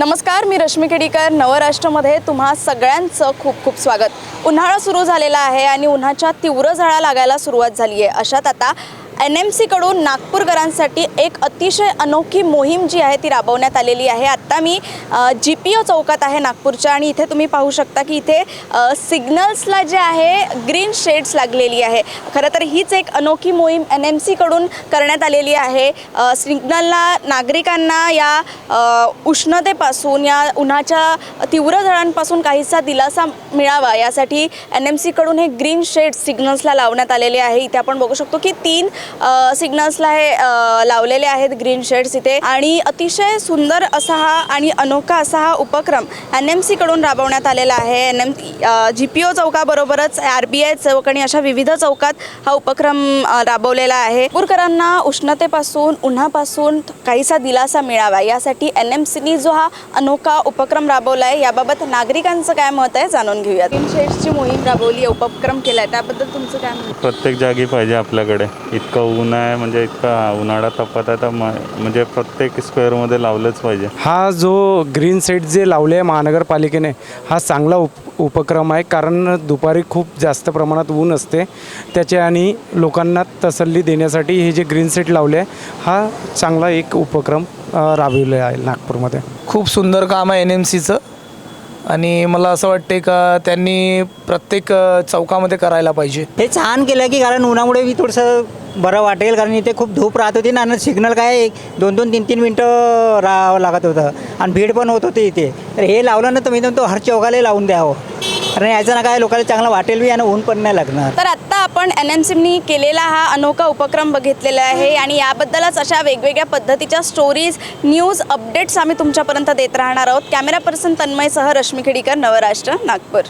नमस्कार मी रश्मी केडीकर. नवराष्ट्रमध्ये तुम्हा सगळ्यांचं खूप खूप स्वागत. उन्हाळा सुरू झालेला आहे आणि उन्हाच्या तीव्र झळा लागायला सुरुवात झाली आहे अशात आता एन एम सीकडून नागपूरकरांसाठी एक अतिशय अनोखी मोहीम जी आहे ती राबवण्यात आलेली आहे. आत्ता मी जी पी ओ चौकात आहे नागपूरच्या आणि इथे तुम्ही पाहू शकता की इथे सिग्नल्सला जे आहे ग्रीन शेड्स लागलेली आहे. खरं तर हीच एक अनोखी मोहीम एन एम सीकडून करण्यात आलेली आहे. सिग्नलला नागरिकांना या उष्णतेपासून या उन्हाच्या तीव्र झळांपासून काहीसा दिलासा मिळावा यासाठी एन एम सीकडून हे ग्रीन शेड्स सिग्नल्सला लावण्यात आलेले आहे. इथे आपण बघू शकतो की तीन सिग्नल्सला हे लावलेले आहेत ग्रीन शेड्स इथे. आणि अतिशय सुंदर असा हा आणि अनोखा असा हा उपक्रम एन एम सीकडून राबवण्यात आलेला आहे. N M G P O चौकाबरोबरच R B I चौक आणि अशा विविध चौकात हा उपक्रम राबवलेला आहे. नागपूरकरांना उष्णतेपासून उन्हापासून काहीसा दिलासा मिळावा. यासाठी एन एम सीनी जो हा अनोखा उपक्रम राबवला आहे याबाबत नागरिकांचं काय मत आहे जाणून घेऊया ग्रीन शेड्सची मोहीम राबवली उपक्रम केला आहे त्याबद्दल तुमचं काय मत प्रत्येक जागी पाहिजे आपल्याकडे. इतकं ऊन आहे म्हणजे इतका उन्हाळा तापत आहे तर म्हणजे प्रत्येक स्क्वेअरमध्ये लावलंच पाहिजे. हा जो ग्रीन सेट जे लावले आहे महानगरपालिकेने हा चांगला उप उपक्रम आहे कारण दुपारी खूप जास्त प्रमाणात ऊन असते. त्याचे आणि लोकांना तसल्ली देण्यासाठी हे जे ग्रीन सेट लावले आहे हा चांगला एक उपक्रम राबविला आहे नागपूरमध्ये. खूप सुंदर काम आहे एन एम सीचं आणि मला असं वाटते का त्यांनी प्रत्येक चौकामध्ये करायला पाहिजे. हे छान केलं की कारण उन्हामुळे मी थोडंसं बरं वाटेल कारण इथे खूप धूप राहत होती ना आणि सिग्नल काय दोन दोन तीन तीन मिनटं राहावं लागत होतं. आणि भीड पण होत होती इथे. तर हे लावलं ना तर मी म्हणतो हर चौकाला लावून द्यावं. कारण याचं ना काय लोकांना चांगलं वाटेल बी आणि ऊन पण नाही लागणार. तर आत्ता आपण एन एम सीनी केलेला हा अनोखा उपक्रम बघितलेला आहे आणि याबद्दलच अशा वेगवेगळ्या पद्धतीच्या स्टोरीज न्यूज अपडेट्स आम्ही तुमच्यापर्यंत देत राहणार आहोत. कॅमेरा पर्सन तन्मयसह रश्मी खेडीकर नवराष्ट्र नागपूर.